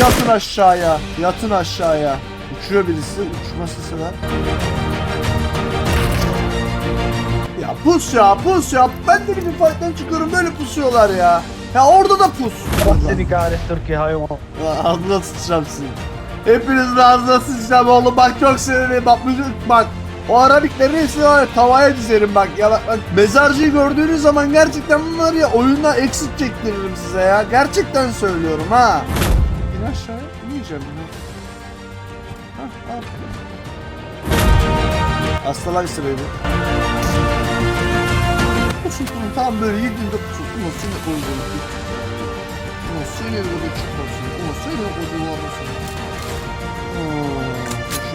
Yatın aşağıya. Yatın aşağıya. Uçuyor birisi. Uçma sesi var. Ya pus ya pus ya. Ben de bir fight'tan çıkıyorum böyle pusuyorlar ya. Ya orada da pus. Allah seni kahretsin Türkiye hayvan. Ağzına sıçacağım sizin. Hepinizin ağzına sıçacağım oğlum bak çok sinirliyim bak müzik bak. O Arabiklerin hepsini var ya, tavaya dizerim bak ya bak, bak mezarcıyı gördüğünüz zaman gerçekten bunlar ya oyundan exit çektiririm size ya gerçekten söylüyorum ha. İn aşağıya inmeyeceğim bunu. Hah al. Hastalar işte. Pusun pusun tam böyle yediğinde pusun. Ulan seni koyacağım. Ulan seni böyle çıkmasın. Ulan seni koyacağım. Hmm.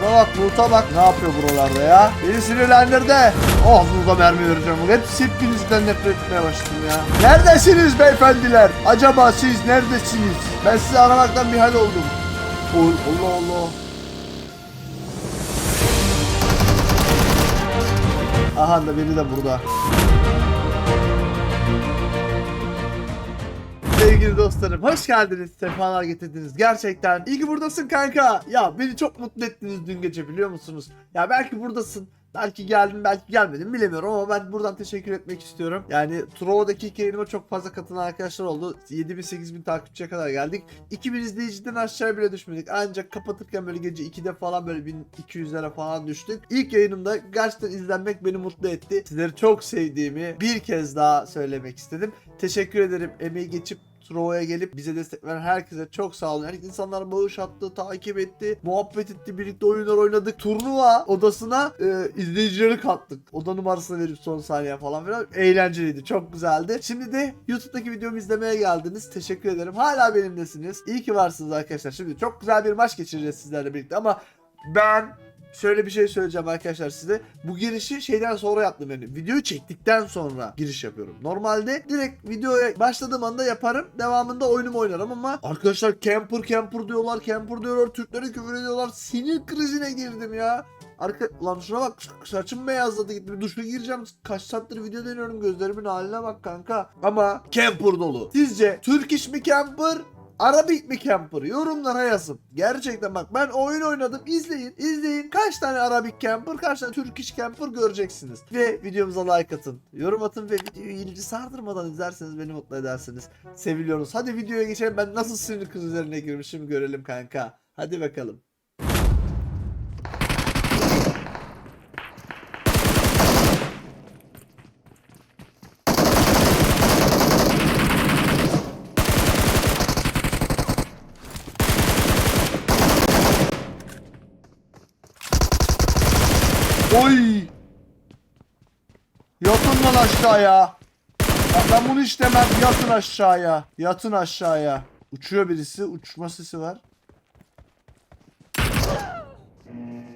Şuna bak Bulut'a bak ne yapıyor buralarda ya. Beni sinirlendirdi. Oh Bulut'a mermi vereceğim. Hepsi hepinizden nefret etmeye başladım ya. Neredesiniz beyefendiler? Acaba siz neredesiniz? Ben sizi aramaktan bir hal oldum. Allah Allah. Aha da biri de burada. Sevgili dostlarım hoş geldiniz. Sefalar getirdiniz. Gerçekten iyi ki buradasın kanka. Ya beni çok mutlu ettiniz dün gece biliyor musunuz? Ya belki buradasın. Belki geldin belki gelmedin bilemiyorum ama ben buradan teşekkür etmek istiyorum. Yani Trovo'daki ilk yayınıma çok fazla katılan arkadaşlar oldu. 7000-8000 takipçiye kadar geldik. 2000 izleyiciden aşağı bile düşmedik. Ancak kapatırken böyle gece 2'de falan böyle 1200'lere falan düştük. İlk yayınımda gerçekten izlenmek beni mutlu etti. Sizleri çok sevdiğimi bir kez daha söylemek istedim. Teşekkür ederim emeği geçip Trovo'ya gelip bize destek veren herkese çok sağ olun. Her insanlar bağış attı, takip etti, muhabbet etti, birlikte oyunlar oynadık. Turnuva odasına e, izleyicileri kattık. Oda numarasını verip son saniye falan filan. Eğlenceliydi, çok güzeldi. Şimdi de YouTube'daki videomu izlemeye geldiniz. Teşekkür ederim. Hala benimlesiniz. İyi ki varsınız arkadaşlar. Şimdi çok güzel bir maç geçireceğiz sizlerle birlikte ama ben şöyle bir şey söyleyeceğim arkadaşlar size. Bu girişi şeyden sonra yaptım yani. Videoyu çektikten sonra giriş yapıyorum. Normalde direkt videoya başladığım anda yaparım. Devamında oyunumu oynarım ama arkadaşlar camper camper diyorlar. Camper diyorlar. Türklere küfür ediyorlar. Sinir krizine girdim ya. Arka lan şuna bak saçım beyazladı gitti bir duşa gireceğim kaç saattir video deniyorum gözlerimin haline bak kanka ama camper dolu sizce Türk iş mi camper Arabik mi camper? Yorumlara yazın. Gerçekten bak ben oyun oynadım. İzleyin. izleyin. Kaç tane Arabik camper, kaç tane Turkish camper göreceksiniz. Ve videomuza like atın. Yorum atın ve videoyu iyice sardırmadan izlerseniz beni mutlu edersiniz. Seviliyoruz. Hadi videoya geçelim. Ben nasıl sinir kız üzerine girmişim görelim kanka. Hadi bakalım. Yatın aşağıya. Ya ben bunu istemem. Yatın aşağıya. Yatın aşağıya. Uçuyor birisi. Uçma sesi var.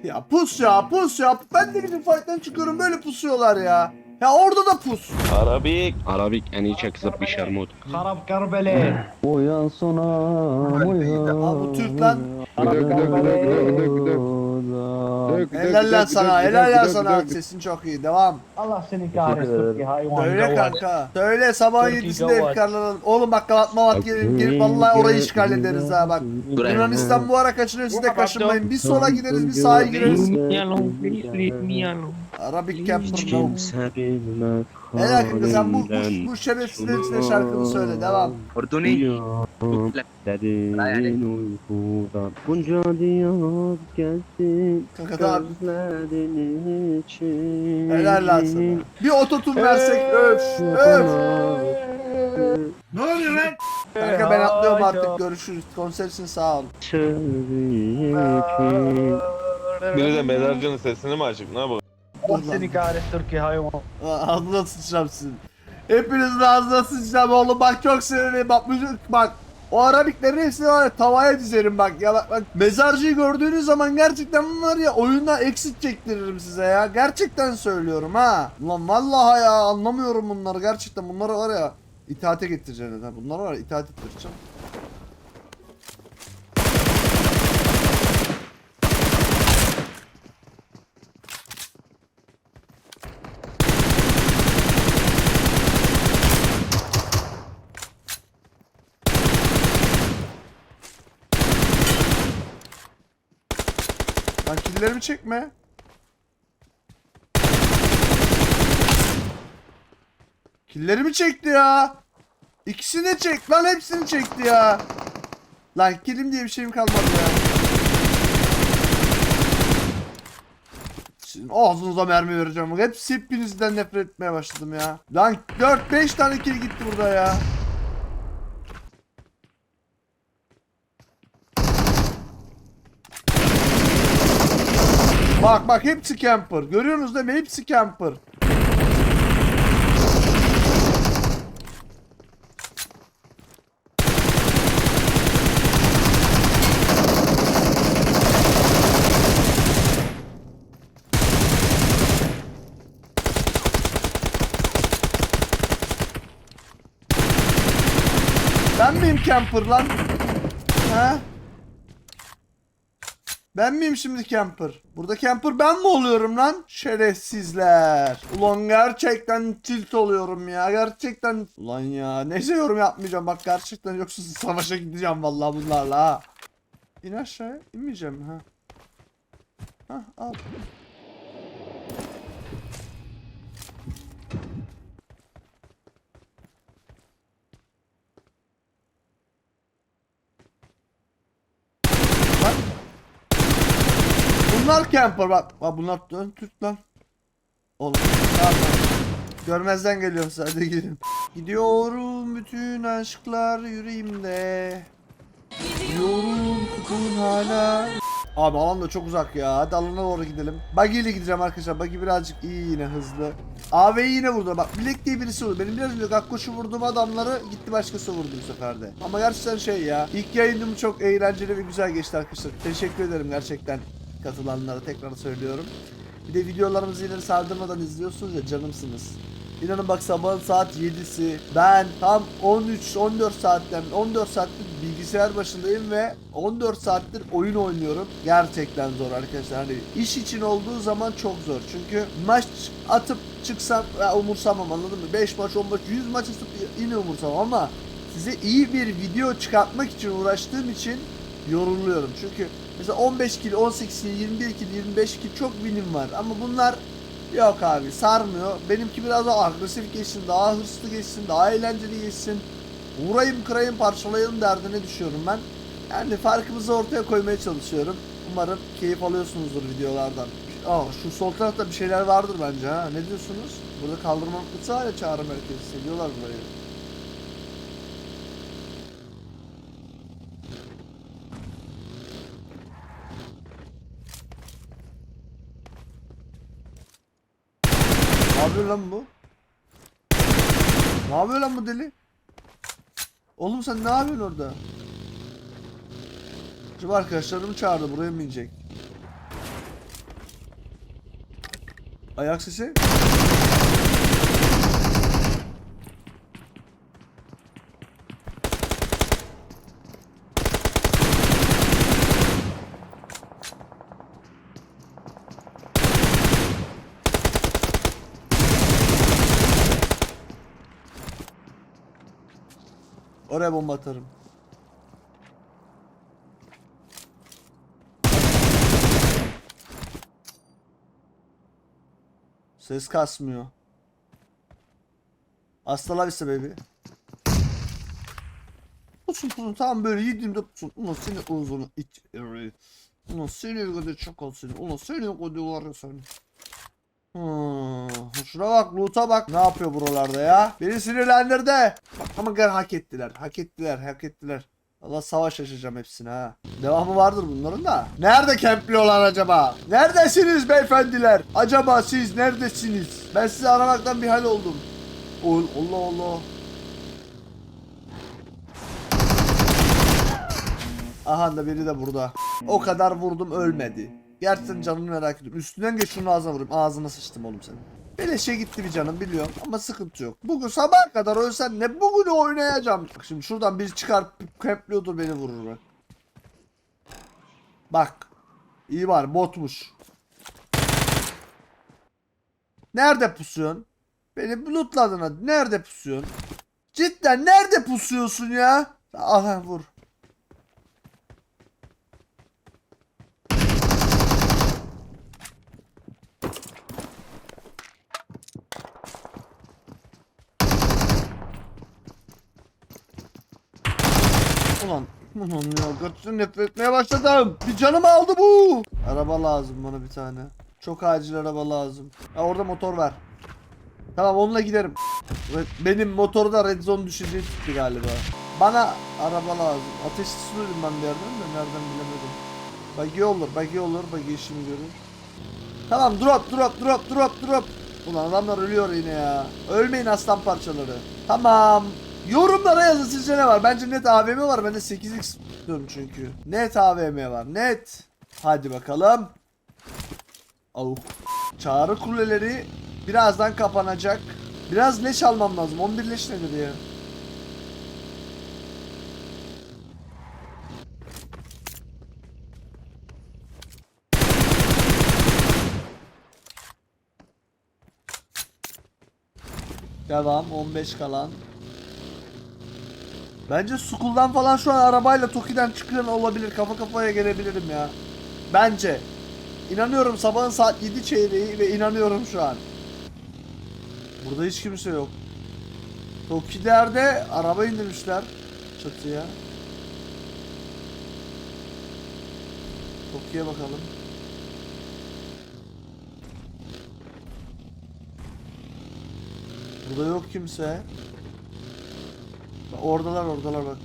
Ya pus ya pus ya. Ben de gidip fight'tan çıkıyorum böyle pusuyorlar ya. Ya orada da pus. Arabik. Arabik en iyi çakısı bir şarmut. Karab karbele. Uyan sona uyan. Abi bu Türk lan. Güdök güdök güdök güdök güdök gıdı gıdı. Karbela. Helal lan sana. Helal lan sana. Sesin çok iyi. Devam. Allah seni kahretsin. Türkiye hayvan. Söyle kanka. Söyle sabah Türkiye yedisinde Gavat. efkarlanalım. Oğlum bak kapatma vat gelip gelip vallahi orayı işgal ederiz ha bak. Yunanistan bu ara kaçırıyor siz de kaçınmayın. Bir sola gideriz bir sağa alone please leave me alone kimse bilmez Helal kanka sen bu, bu, bu şerefsizlerin içine şarkını söyle devam. Orduni. Derin uykudan Bunca diyar gelsin Kanka tamam. Gözlerin için Helal lan sana. Bir ototun versek öf öf. Ne oluyor lan? Kanka ben atlıyorum artık görüşürüz. Konser için sağ ol. De mezarcının sesini mi açık? Ne yapalım? Allah seni kahretsin Türkiye hayvan. Ağzına sıçacağım sizin. Hepinizin ağzına sıçacağım oğlum bak çok sinirliyim bak müzik bak. O Arabiklerin hepsini var ya tavaya dizerim bak ya bak bak. Mezarcıyı gördüğünüz zaman gerçekten bunlar ya oyundan exit çektiririm size ya. Gerçekten söylüyorum ha. Ulan vallahi ya anlamıyorum bunları gerçekten bunları var ya. itaate getireceğim ha. Bunları var ya itaat ettireceğim. Killerimi çekme. Killerimi çekti ya. İkisini çek lan hepsini çekti ya. Lan kilim diye bir şeyim kalmadı ya. Sizin ağzınıza mermi vereceğim. Hepsi hepinizden nefret etmeye başladım ya. Lan 4-5 tane kill gitti burada ya. Bak bak hepsi camper. Görüyorsunuz değil mi? Hepsi camper. Ben miyim camper lan? Ha? Ben miyim şimdi camper? Burada camper ben mi oluyorum lan? Şerefsizler. Ulan gerçekten tilt oluyorum ya. Gerçekten. Ulan ya neyse yorum yapmayacağım. Bak gerçekten yoksa savaşa gideceğim vallahi bunlarla ha. İn aşağıya. inmeyeceğim ha. Ha al. Bak. Bunlar camper bak. Bak bunlar dön Türk lan. Oğlum. Görmezden geliyoruz hadi gidelim. Gidiyorum bütün aşklar yüreğimde. Gidiyorum kukun hala. Abi alan da çok uzak ya. Hadi alana doğru gidelim. Buggy gideceğim arkadaşlar. Buggy birazcık iyi yine hızlı. AV'yi yine vurdu. Bak Bilek diye birisi vurdu. Benim biraz önce Gakkoş'u vurduğum adamları gitti başkası vurdu bu sefer de. Ama gerçekten şey ya. İlk yayınım çok eğlenceli ve güzel geçti arkadaşlar. Teşekkür ederim gerçekten katılanlara tekrar söylüyorum. Bir de videolarımızı ileri sardırmadan izliyorsunuz ya canımsınız. İnanın bak sabahın saat 7'si. Ben tam 13-14 saatten 14 saattir bilgisayar başındayım ve 14 saattir oyun oynuyorum. Gerçekten zor arkadaşlar. Hani iş için olduğu zaman çok zor. Çünkü maç atıp çıksam ya umursamam anladın mı? 5 maç 10 maç 100 maç atıp yine umursamam ama size iyi bir video çıkartmak için uğraştığım için yoruluyorum. Çünkü mesela 15 kill, 18 kill, 21 kill, 25 kill çok winim var. Ama bunlar yok abi sarmıyor. Benimki biraz daha agresif geçsin, daha hırslı geçsin, daha eğlenceli geçsin. Vurayım kırayım parçalayalım derdine düşüyorum ben. Yani farkımızı ortaya koymaya çalışıyorum. Umarım keyif alıyorsunuzdur videolardan. Aa, şu sol tarafta bir şeyler vardır bence ha. Ne diyorsunuz? Burada kaldırma noktası ya çağrı merkezi. Seviyorlar burayı. Yapıyor lan bu? Ne yapıyor lan bu deli? Oğlum sen ne yapıyorsun orada? Acaba arkadaşlarımı çağırdı buraya mı inecek? Ayak sesi? Oraya bomba atarım. Ses kasmıyor. Hasta la vista baby. Pusun tam böyle yediğimde pusun. Ulan seni uzun iç. Ulan seni kadar çakal seni. Ulan seni kadar var ya seni. Hmm, şuna bak loot'a bak. Ne yapıyor buralarda ya? Beni sinirlendirdi. Ama gel hak ettiler. Hak ettiler hak ettiler. Allah savaş açacağım hepsine ha. Devamı vardır bunların da. Nerede kempliyorlar acaba? Neredesiniz beyefendiler? Acaba siz neredesiniz? Ben sizi aramaktan bir hal oldum. Ol- Allah Allah. Aha da biri de burada. O kadar vurdum ölmedi. Gerçekten canını merak ediyorum. Üstünden geç şunun ağzına vurayım. Ağzına sıçtım oğlum senin. Beleşe gitti bir canım biliyorum ama sıkıntı yok. Bugün sabah kadar ölsen ne bugün oynayacağım. Bak şimdi şuradan biri çıkar kempliyordur beni vurur bak. Bak. İyi var botmuş. Nerede pusuyorsun? Beni lootladın. Nerede pusuyorsun? Cidden nerede pusuyorsun ya? Aha vur. Ulan ulan ya götürsün nefret etmeye başladım. Bir canım aldı bu. Araba lazım bana bir tane. Çok acil araba lazım. Ha orada motor var. Tamam onunla giderim. Benim motorda red zone düşeceği galiba. Bana araba lazım. Ateşli su duydum ben bir yerden de nereden bilemedim. Buggy olur, buggy olur, buggy işimi görür. Tamam drop drop drop drop drop. Ulan adamlar ölüyor yine ya. Ölmeyin aslan parçaları. Tamam. Yorumlara yazın sizce ne var? Bence net AVM var. Ben de 8x tutuyorum çünkü. Net AVM var. Net. Hadi bakalım. Avuk. Çağrı kuleleri birazdan kapanacak. Biraz leş almam lazım. 11 leş nedir ya? Devam 15 kalan. Bence Skull'dan falan şu an arabayla Toki'den çıkıyor olabilir. Kafa kafaya gelebilirim ya. Bence. İnanıyorum sabahın saat 7 çeyreği ve inanıyorum şu an. Burada hiç kimse yok. Toki'lerde araba indirmişler çatıya. Toki'ye bakalım. Burada yok kimse. Oradalar oradalar bak.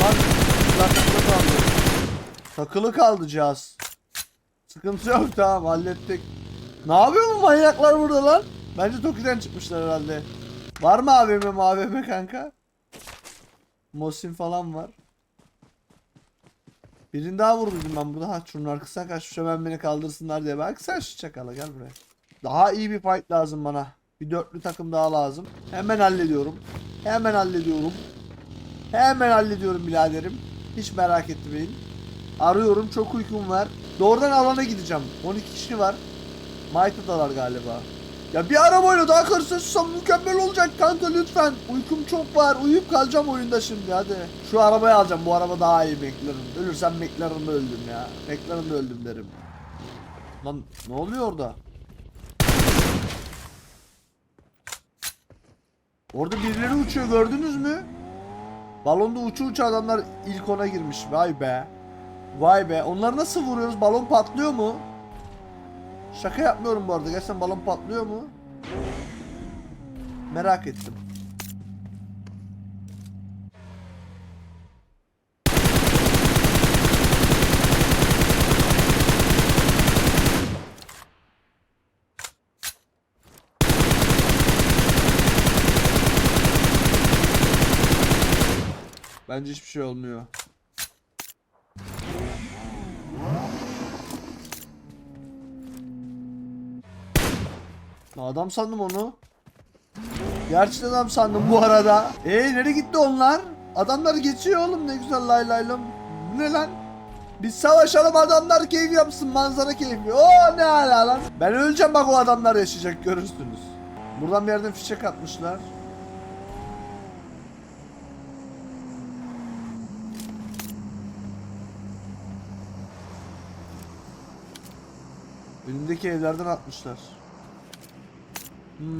Lan, lan takılı kaldı. Takılı kaldı cihaz. Sıkıntı yok tamam hallettik. Ne yapıyor bu manyaklar burada lan? Bence Toki'den çıkmışlar herhalde. Var mı AVM AVM kanka? Mosin falan var. Birini daha vurduydum ben burada. Ha şunun arkasına kaçmış hemen beni kaldırsınlar diye. Bak sen şu çakala gel buraya. Daha iyi bir fight lazım bana. Bir dörtlü takım daha lazım. Hemen hallediyorum. Hemen hallediyorum. Hemen hallediyorum biraderim. Hiç merak etmeyin. Arıyorum çok uykum var. Doğrudan alana gideceğim. 12 kişi var. Mayta'dalar galiba. Ya bir arabayla daha karşılaşırsam mükemmel olacak kanka lütfen. Uykum çok var. Uyuyup kalacağım oyunda şimdi hadi. Şu arabayı alacağım. Bu araba daha iyi McLaren. Ölürsem McLaren'da öldüm ya. McLaren'da öldüm derim. Lan ne oluyor orada? Orada birileri uçuyor gördünüz mü? Balonda uçu uçu adamlar ilk ona girmiş. Vay be. Vay be. Onları nasıl vuruyoruz? Balon patlıyor mu? Şaka yapmıyorum bu arada. Gerçekten balon patlıyor mu? Merak ettim. Bence hiçbir şey olmuyor. Adam sandım onu. Gerçekten adam sandım bu arada. Ee nereye gitti onlar? Adamlar geçiyor oğlum ne güzel lay lay. Bu ne lan? Biz savaşalım adamlar keyif yapsın manzara keyfi. Oo ne ala lan. Ben öleceğim bak o adamlar yaşayacak görürsünüz. Buradan bir yerden fişek atmışlar. Önündeki evlerden atmışlar. Hmm,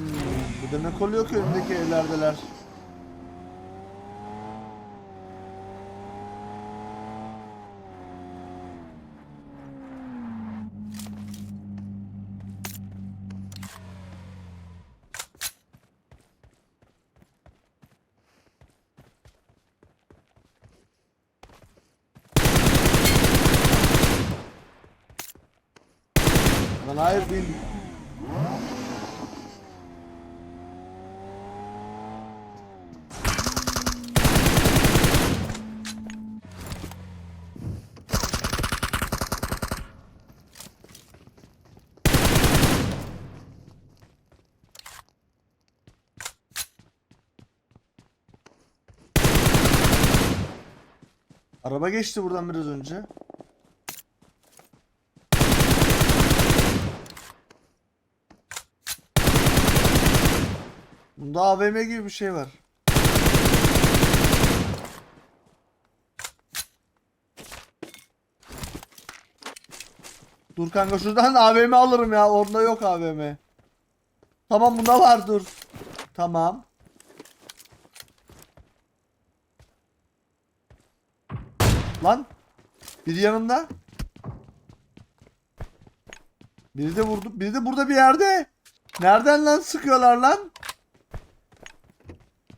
bu demek oluyor ki önündeki evlerdeler. Lan hayır değil. Araba geçti buradan biraz önce. Bunda AVM gibi bir şey var. Dur kanka şuradan AVM alırım ya. Onda yok AVM. Tamam bunda var dur. Tamam. Lan. Biri yanımda. Biri de vurdu. Biri de burada bir yerde. Nereden lan sıkıyorlar lan?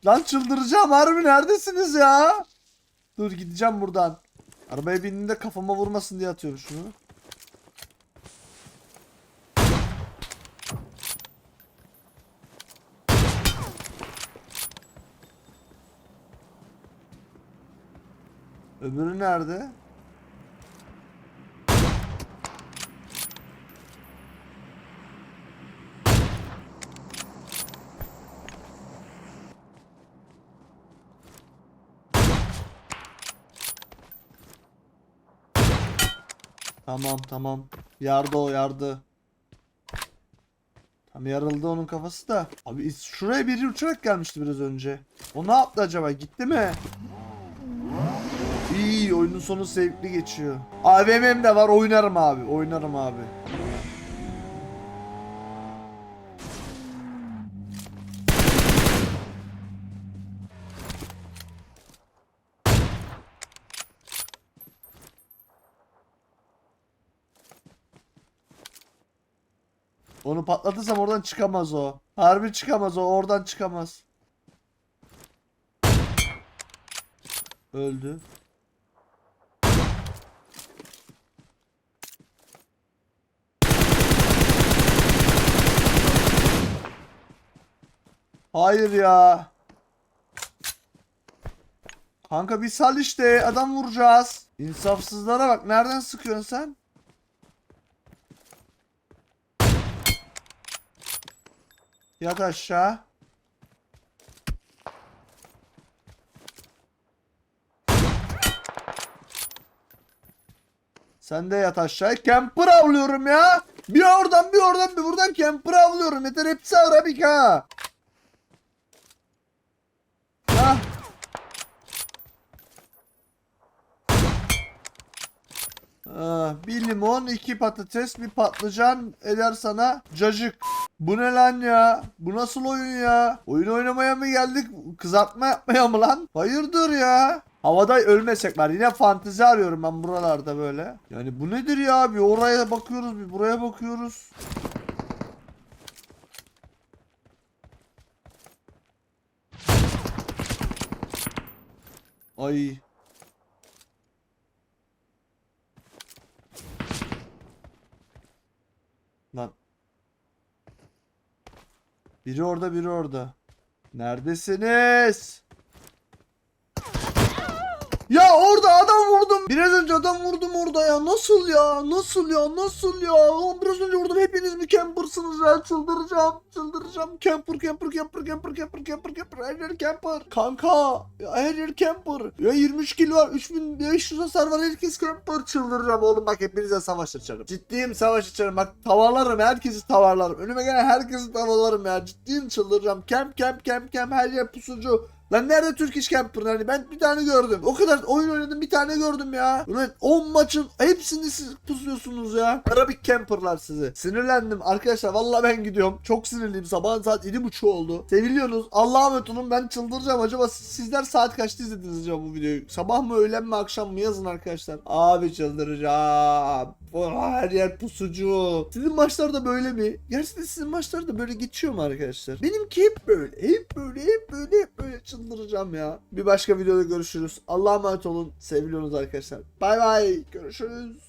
Lan çıldıracağım harbi neredesiniz ya? Dur gideceğim buradan. Arabaya bindiğinde kafama vurmasın diye atıyorum şunu. Öbürü nerede? Tamam tamam. Yardı o yardı. Tam yarıldı onun kafası da. Abi şuraya biri uçarak gelmişti biraz önce. O ne yaptı acaba? Gitti mi? İyi oyunun sonu zevkli geçiyor. AVM'm de var oynarım abi. Oynarım abi. Onu patlatırsam oradan çıkamaz o. Harbi çıkamaz o. Oradan çıkamaz. Öldü. Hayır ya. Kanka bir sal işte. Adam vuracağız. İnsafsızlara bak. Nereden sıkıyorsun sen? Yat aşağı. Sen de yat aşağı. Camper avlıyorum ya. Bir oradan bir oradan bir buradan camper avlıyorum. Yeter hepsi Arabik ha. Hah. Ah, bir limon, iki patates, bir patlıcan eder sana cacık. Bu ne lan ya? Bu nasıl oyun ya? Oyun oynamaya mı geldik? Kızartma yapmaya mı lan? Hayırdır ya? Havada ölmesek var. Yine fantezi arıyorum ben buralarda böyle. Yani bu nedir ya? Bir oraya bakıyoruz, bir buraya bakıyoruz. Ay. Lan. Biri orada, biri orada. Neredesiniz? Ya orada adam vurdum. Biraz önce adam vurdum orada ya. Nasıl ya? Nasıl ya? Nasıl ya? Ulan biraz önce vurdum. Hepiniz mi campersınız ya? Çıldıracağım. Çıldıracağım. Camper, camper, camper, camper, camper, camper, camper. Her yer camper. Kanka. Ya her yer camper. Ya 23 kill var. 3500 hasar var. Herkes camper. Çıldıracağım oğlum. Bak hepinize savaş açarım. Ciddiyim savaş açarım. Bak tavalarım. Herkesi tavalarım. Önüme gelen herkesi tavalarım ya. Ciddiyim çıldıracağım. Camp, camp, camp, camp. Her yer pusucu. Lan nerede Türk İş Camper hani ben bir tane gördüm. O kadar oyun oynadım bir tane gördüm ya. Ulan 10 maçın hepsini siz pusuyorsunuz ya. Arabik Camper'lar sizi. Sinirlendim arkadaşlar vallahi ben gidiyorum. Çok sinirliyim. Sabahın saat 7.30 oldu. Seviliyorsunuz. Allah'a emanet olun ben çıldıracağım. Acaba sizler saat kaçta izlediniz acaba bu videoyu? Sabah mı öğlen mi akşam mı yazın arkadaşlar. Abi çıldıracağım. Her yer pusucu. Sizin maçlar da böyle mi? Gerçekten sizin maçlar da böyle geçiyor mu arkadaşlar? Benimki hep böyle. Hep böyle hep böyle hep böyle çıldıracağım ya. Bir başka videoda görüşürüz. Allah'a emanet olun. Seviliyorsunuz arkadaşlar. Bay bay. Görüşürüz.